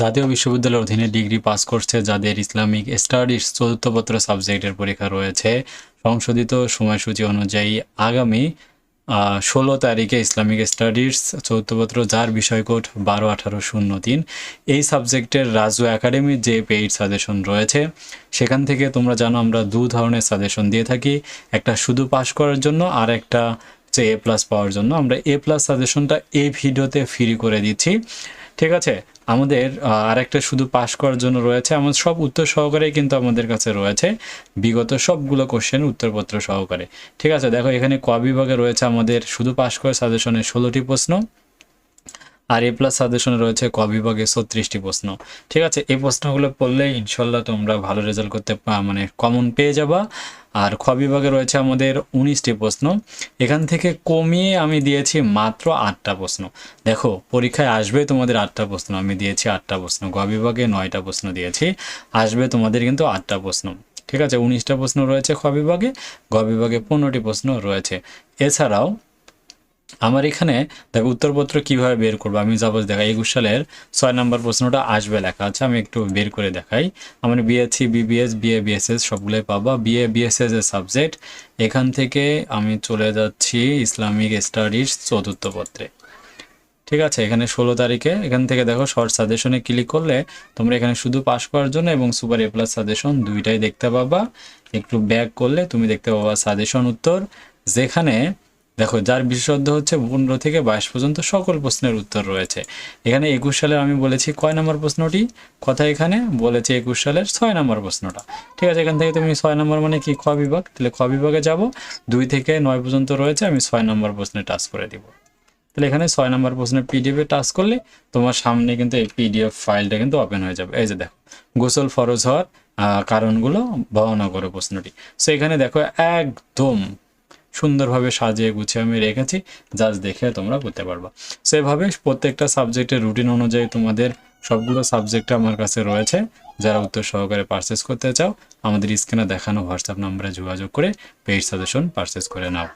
জাতীয় বিশ্ববিদ্যালয়ের অধীনে ডিগ্রি পাস করছে, যাদের ইসলামিক স্টাডিজ চতুর্থ পত্র সাবজেক্টের পরীক্ষা রয়েছে। সংশোধিত সময়সূচি অনুযায়ী আগামী ষোলো তারিখে ইসলামিক স্টাডিজ চতুর্থপত্র, যার বিষয়কোড বারো, আঠারো, শূন্য, তিন। এই সাবজেক্টের রাজু একাডেমির যে পেইড সাজেশন রয়েছে, সেখান থেকে তোমরা জানো আমরা দু ধরনের সাজেশন দিয়ে থাকি। একটা শুধু পাস করার জন্য, আর একটা হচ্ছে এ প্লাস পাওয়ার জন্য। আমরা এ প্লাস সাজেশনটা এই ভিডিওতে ফ্রি করে দিচ্ছি। ঠিক আছে, আমাদের আর একটা শুধু পাস করার জন্য রয়েছে, আমাদের সব উত্তর সহকারেই কিন্তু আমাদের কাছে রয়েছে, বিগত সবগুলো কোশ্চেন উত্তরপত্র সহকারে। ঠিক আছে, দেখো এখানে ক বিভাগে রয়েছে আমাদের শুধু পাস করে সাজেশনের ষোলোটি প্রশ্ন। আর এ প্লাস সাজেশনে রয়েছে ক বিভাগে ছত্রিশটি প্রশ্ন। ঠিক আছে, এই প্রশ্নগুলো পড়লে ইনশাল্লাহ তোমরা ভালো রেজাল্ট করতে মানে কমন পেয়ে যাবা। আর খ বিভাগে রয়েছে আমাদের উনিশটি প্রশ্ন। এখান থেকে কমিয়ে আমি দিয়েছি মাত্র আটটা প্রশ্ন। দেখো, পরীক্ষায় আসবে তোমাদের আটটা প্রশ্ন, আমি দিয়েছি আটটা প্রশ্ন। গ বিভাগে নয়টা প্রশ্ন দিয়েছি, আসবে তোমাদের কিন্তু আটটা প্রশ্ন। ঠিক আছে, উনিশটা প্রশ্ন রয়েছে খ বিভাগে, গ বিভাগে পনেরোটি প্রশ্ন রয়েছে। এছাড়াও আমার এখানে দেখো উত্তরপত্র কীভাবে বের করব? আমি যাব দেখা একুশ সালের ছয় নম্বর প্রশ্নটা আসবে লেখা। আছে আমি একটু বের করে দেখাই। আমার বিএসসি বিবিএস বিএ বিএসএস সবগুলোই পাবা। বিএ বিএসএস এর সাবজেক্ট এখান থেকে আমি চলে যাচ্ছি ইসলামিক স্টাডিজ চতুর্থ পত্রে। ঠিক আছে, এখানে ষোলো তারিখে। এখান থেকে দেখো শর্ট সাজেশনে ক্লিক করলে তোমরা এখানে শুধু পাস করার জন্য এবং সুপার এ প্লাস সাজেশন দুইটাই দেখতে পাবা। একটু ব্যাক করলে তুমি দেখতে পাবা সাজেশন উত্তর। যেখানে দেখো, যার বিশেষত্ব হচ্ছে পনেরো থেকে বাইশ পর্যন্ত সকল প্রশ্নের উত্তর রয়েছে। এখানে একুশ সালের আমি বলেছি কয় নম্বর প্রশ্নটি? কথা এখানে, বলেছে একুশ সালের ছয় নম্বর প্রশ্নটা। ঠিক আছে, এখান থেকে তুমি ছয় নম্বর মানে কি? খ বিভাগ। তাহলে খ বিভাগে যাব। দুই থেকে নয় পর্যন্ত রয়েছে, আমি ছয় নম্বর প্রশ্নে টাচ করে দিব। তাহলে এখানে ছয় নম্বর প্রশ্নের পিডিএফ টাচ করলে তোমার সামনে কিন্তু এই পিডিএফ ফাইলটা কিন্তু ওপেন হয়ে যাবে। এই যে দেখো, গোসল ফরজ হওয়ার কারণগুলো বর্ণনা করো প্রশ্নটি। সো এখানে দেখো, একদম সুন্দরভাবে সাজিয়ে গুছিয়ে আমি রেখেছি জাস্ট দেখে তোমরা করতে পারবা। সেভাবে প্রত্যেকটা সাবজেক্টের রুটিন অনুযায়ী তোমাদের সবগুলো সাবজেক্ট আমার কাছে রয়েছে। যারা উত্তর সহকারে পারচেস করতে চাও, আমাদের স্ক্রিনে দেখানো হোয়াটসঅ্যাপ নম্বরে যোগাযোগ করে পেইড সাজেশন পারচেস করে নাও।